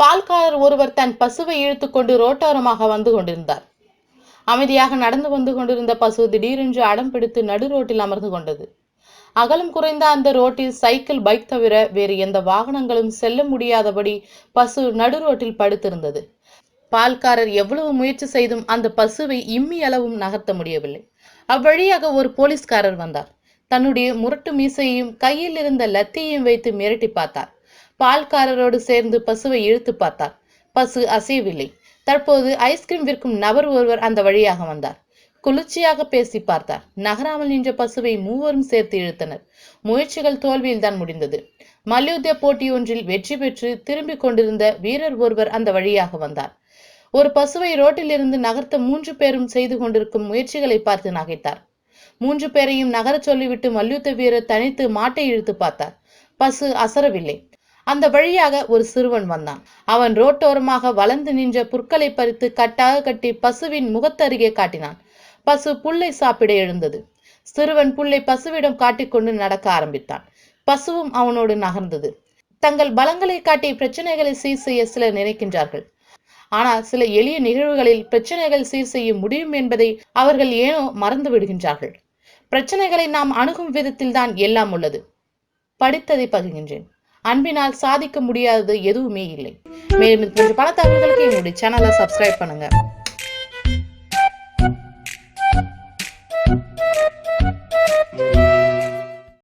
பால்காரர் ஒருவர் தன் பசுவை இழுத்துக்கொண்டு ரோட்டோரமாக வந்து கொண்டிருந்தார். அமைதியாக நடந்து வந்து கொண்டிருந்த பசு திடீரென்று அடம் பிடித்து நடு ரோட்டில் அமர்ந்து கொண்டது. அகலம் குறைந்த அந்த ரோட்டில் சைக்கிள் பைக் தவிர வேறு எந்த வாகனங்களும் செல்ல முடியாதபடி பசு நடு ரோட்டில் படுத்திருந்தது. பால்காரர் எவ்வளவு முயற்சி செய்தும் அந்த பசுவை இம்மி அளவும் நகர்த்த முடியவில்லை. அவ்வழியாக ஒரு போலீஸ்காரர் வந்தார். தன்னுடைய முரட்டு மீசையையும் கையில் இருந்த லத்தியையும் வைத்து மிரட்டி பார்த்தார். பால்காரரோடு சேர்ந்து பசுவை இழுத்து பார்த்தார். பசு அசையவில்லை. தற்போது ஐஸ்கிரீம் விற்கும் நபர் ஒருவர் அந்த வழியாக வந்தார். குளிர்ச்சியாக பேசி பார்த்தார். நகராமல் நின்ற பசுவை மூவரும் சேர்த்து இழுத்தனர். முயற்சிகள் தோல்வியில் தான் முடிந்தது. மல்யுத்த போட்டி ஒன்றில் வெற்றி பெற்று திரும்பிக் கொண்டிருந்த வீரர் ஒருவர் அந்த வழியாக வந்தார். ஒரு பசுவை ரோட்டில் இருந்து நகர்த்த மூன்று பேரும் செய்து கொண்டிருக்கும் முயற்சிகளை பார்த்து நகைத்தார். மூன்று பேரையும் நகரச் சொல்லிவிட்டு மல்யுத்த வீரர் தனித்து மாட்டை இழுத்து பார்த்தார். பசு அசரவில்லை. அந்த வழியாக ஒரு சிறுவன் வந்தான். அவன் ரோட்டோரமாக வளர்ந்து நின்ற புற்களை பறித்து கட்டாக கட்டி பசுவின் முகத்தருகே காட்டினான். பசு புல்லை சாப்பிட எழுந்தது. சிறுவன் புல்லை பசுவிடம் காட்டிக்கொண்டு நடக்க ஆரம்பித்தான். பசுவும் அவனோடு நகர்ந்தது. தங்கள் பலங்களை காட்டி பிரச்சனைகளை சீர் செய்ய சிலர் நினைக்கின்றார்கள். ஆனால் சில எளிய நிகழ்வுகளில் பிரச்சனைகள் சீர் செய்ய முடியும் என்பதை அவர்கள் ஏனோ மறந்து விடுகின்றார்கள். பிரச்சனைகளை நாம் அணுகும் விதத்தில் தான் எல்லாம் உள்ளது. படித்ததை பகிர்கின்றேன். அன்பினால் சாதிக்க முடியாதது எதுவுமே இல்லை. மேலும் இது போன்ற பல தகவல்களுக்கு என்னுடைய சேனலை சப்ஸ்கிரைப் பண்ணுங்க.